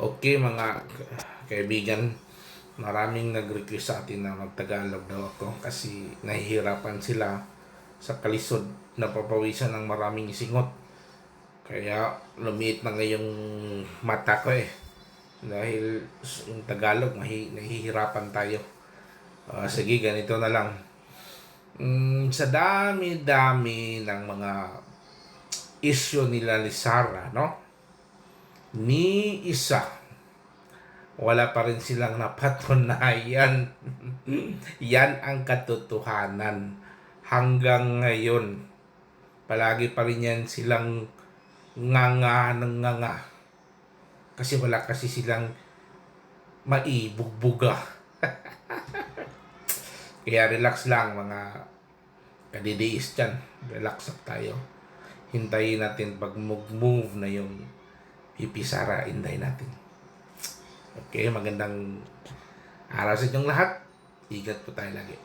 Okay mga kaibigan, maraming nag-request sa atin na magtagalog daw ako kasi nahihirapan sila sa kalisod na papawisan ng maraming isingot. Kaya lumiit na ngayong mata ko eh. Dahil yung Tagalog, mahi, nahihirapan tayo. Ah, sige, ganito na lang. Mm, sa dami-dami ng mga issue nila ni Sarah, no? Ni isa, wala pa rin silang napatunayan. Yan ang katotohanan. Hanggang ngayon, palagi pa rin yan silang nganga ng nganga. Kasi wala kasi silang maibugbuga. Kaya relax lang mga kadidiis dyan. Relax up tayo. Hintayin natin pag move na yung pipisara, hintayin natin. Okay, magandang araw sa inyong lahat. Ingat po tayo lagi.